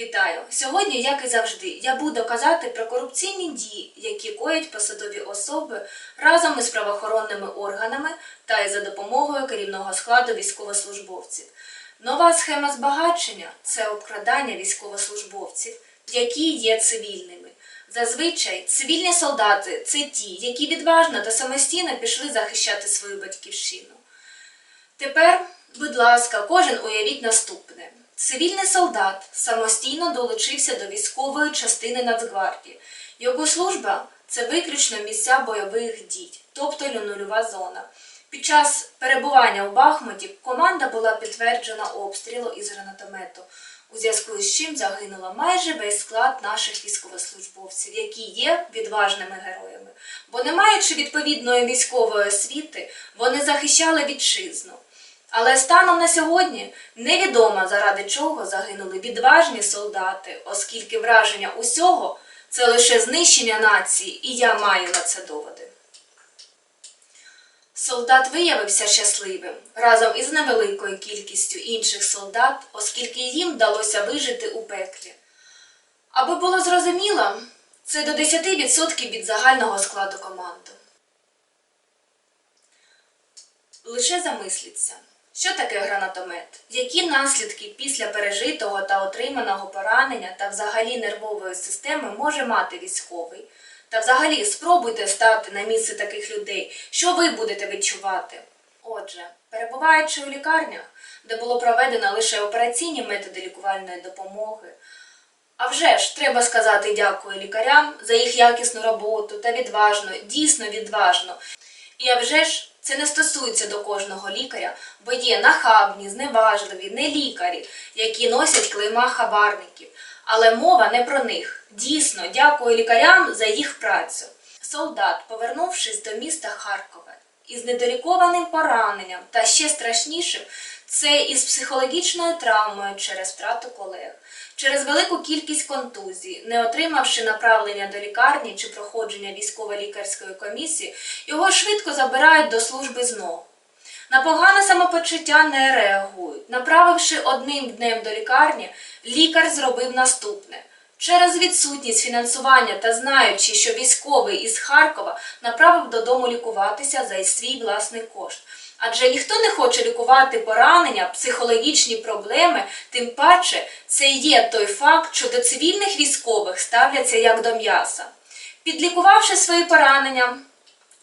Вітаю! Сьогодні, як і завжди, я буду казати про корупційні дії, які коять посадові особи разом із правоохоронними органами та й за допомогою керівного складу військовослужбовців. Нова схема збагачення це обкрадання військовослужбовців, які є цивільними. Зазвичай цивільні солдати це ті, які відважно та самостійно пішли захищати свою батьківщину. Тепер, будь ласка, кожен уявіть наступне. Цивільний солдат самостійно долучився до військової частини Нацгвардії. Його служба це виключно місця бойових дій, тобто нульова зона. Під час перебування у Бахмуті команда була підтверджена обстрілу із гранатомету, у зв'язку з чим загинула майже весь склад наших військовослужбовців, які є відважними героями. Бо не маючи відповідної військової освіти, вони захищали вітчизну. Але станом на сьогодні невідомо заради чого загинули відважні солдати, оскільки враження усього це лише знищення нації, і я маю на це доводи. Солдат виявився щасливим разом із невеликою кількістю інших солдат, оскільки їм вдалося вижити у пеклі. Аби було зрозуміло, це до 10% від загального складу команди. Лише замисліться, що таке гранатомет, які наслідки після пережитого та отриманого поранення та взагалі нервової системи може мати військовий. Та взагалі спробуйте стати на місце таких людей, що ви будете відчувати. Отже, перебуваючи у лікарнях, де було проведено лише операційні методи лікувальної допомоги, а вже ж треба сказати дякую лікарям за їх якісну роботу та відважно, дійсно відважно. І а вже ж це не стосується до кожного лікаря, бо є нахабні, зневажливі, не лікарі, які носять клейма хабарників. Але мова не про них. Дійсно, дякую лікарям за їх працю. Солдат, повернувшись до міста Харкова із недолікованим пораненням та ще страшнішим, це із психологічною травмою через втрату колег, через велику кількість контузій, не отримавши направлення до лікарні чи проходження військово-лікарської комісії, його швидко забирають до служби знову. На погане самопочуття не реагують. Направивши одним днем до лікарні, лікар зробив наступне. Через відсутність фінансування та знаючи, що військовий із Харкова направив додому лікуватися за свій власний кошт. Адже ніхто не хоче лікувати поранення, психологічні проблеми, тим паче це є той факт, що до цивільних військових ставляться як до м'яса. Підлікувавши свої поранення,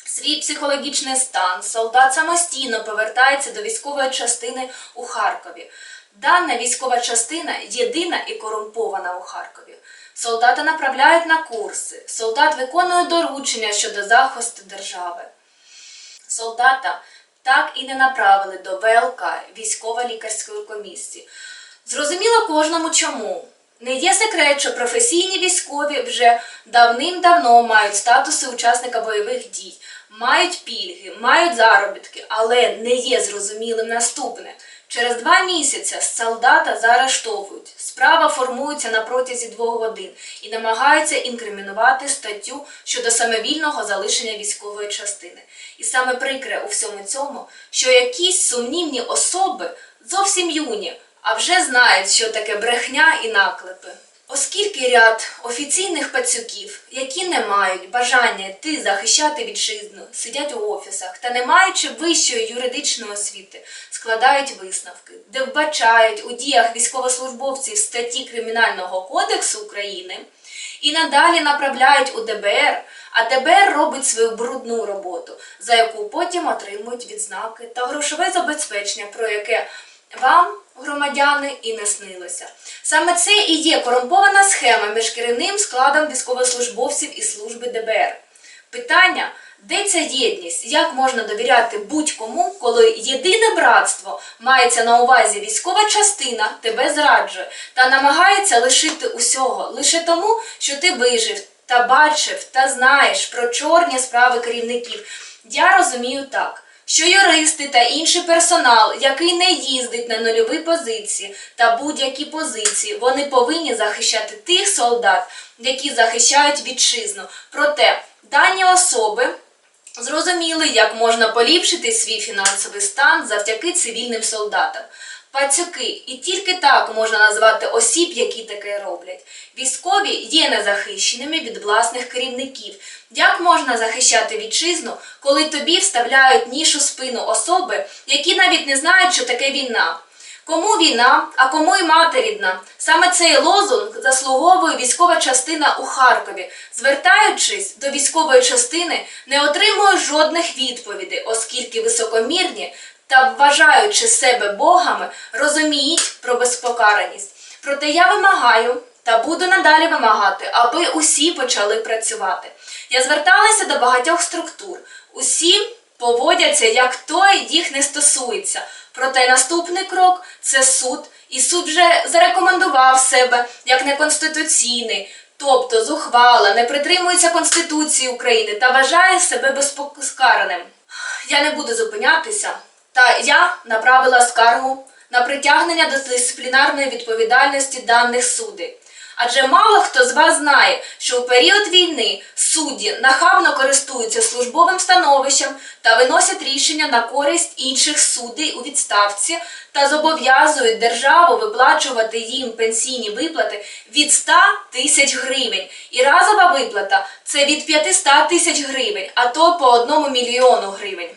свій психологічний стан, солдат самостійно повертається до військової частини у Харкові. Дана військова частина єдина і корумпована у Харкові. Солдата направляють на курси, солдат виконує доручення щодо захисту держави. Солдата так і не направили до ВЛК військово-лікарської комісії. Зрозуміло кожному чому. Не є секрет, що професійні військові вже давним-давно мають статуси учасника бойових дій, мають пільги, мають заробітки, але не є зрозумілим наступне. Через два місяці солдата заарештовують. Справа формується на протязі двох годин і намагаються інкримінувати статтю щодо самовільного залишення військової частини. І саме прикре у всьому цьому, що якісь сумнівні особи зовсім юні, а вже знають, що таке брехня і наклепи. Оскільки ряд офіційних пацюків, які не мають бажання йти захищати вітчизну, сидять у офісах та не маючи вищої юридичної освіти, складають висновки, де вбачають у діях військовослужбовців статті Кримінального кодексу України і надалі направляють у ДБР, а ДБР робить свою брудну роботу, за яку потім отримують відзнаки та грошове забезпечення, про яке вам, громадяни, і не снилося. Саме це і є корумпована схема між керівним складом військовослужбовців і служби ДБР. Питання, де ця єдність? Як можна довіряти будь-кому, коли єдине братство мається на увазі військова частина тебе зраджує та намагається лишити усього лише тому, що ти вижив та бачив та знаєш про чорні справи керівників. Я розумію так що юристи та інший персонал, який не їздить на нульові позиції та будь-які позиції, вони повинні захищати тих солдат, які захищають вітчизну. Проте дані особи зрозуміли, як можна поліпшити свій фінансовий стан завдяки цивільним солдатам. Пацюки, і тільки так можна назвати осіб, які таке роблять. Військові є незахищеними від власних керівників. Як можна захищати вітчизну, коли тобі вставляють ніж у спину особи, які навіть не знають, що таке війна? Кому війна, а кому й мати рідна? Саме цей лозунг заслуговує військова частина у Харкові. Звертаючись до військової частини, не отримує жодних відповідей, оскільки високомірні та вважаючи себе богами, розуміють про безпокараність. Проте я вимагаю та буду надалі вимагати, аби усі почали працювати. Я зверталася до багатьох структур. Усі поводяться, як той їх не стосується. Проте наступний крок це суд, і суд вже зарекомендував себе як неконституційний, тобто зухвала, не притримується Конституції України та вважає себе безпоскараним. Я не буду зупинятися, та я направила скаргу на притягнення до дисциплінарної відповідальності даних суддів. Адже мало хто з вас знає, що у період війни судді нахабно користуються службовим становищем та виносять рішення на користь інших суддів у відставці та зобов'язують державу виплачувати їм пенсійні виплати від 100 тисяч гривень. І разова виплата це від 500 тисяч гривень, а то по одному мільйону гривень.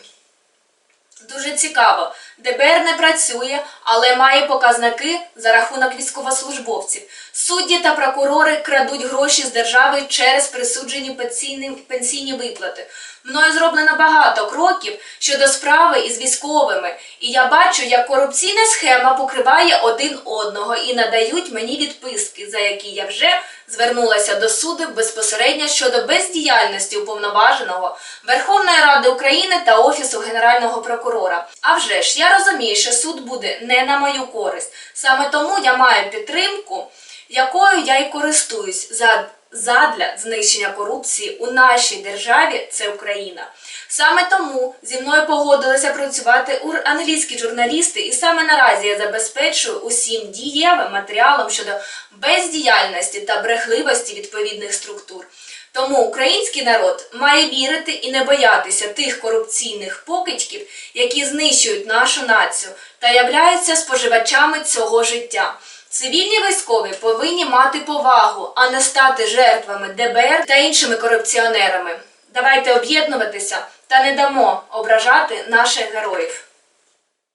Дуже цікаво. ДБР не працює, але має показники за рахунок військовослужбовців. Судді та прокурори крадуть гроші з держави через присуджені пенсійні, пенсійні виплати. Мною зроблено багато кроків щодо справи із військовими, і я бачу, як корупційна схема покриває один одного і надають мені відписки, за які я вже звернулася до суду безпосередньо щодо бездіяльності уповноваженого Верховної Ради України та Офісу Генерального прокурора. А вже ж я розумію, що суд буде не на мою користь. Саме тому я маю підтримку, якою я і користуюсь за задля знищення корупції у нашій державі це Україна. Саме тому зі мною погодилися працювати ур- англійські журналісти, і саме наразі я забезпечую усім дієвим матеріалом щодо бездіяльності та брехливості відповідних структур. Тому український народ має вірити і не боятися тих корупційних покидьків, які знищують нашу націю та являються споживачами цього життя. Цивільні військові повинні мати повагу, а не стати жертвами ДБР та іншими корупціонерами. Давайте об'єднуватися та не дамо ображати наших героїв.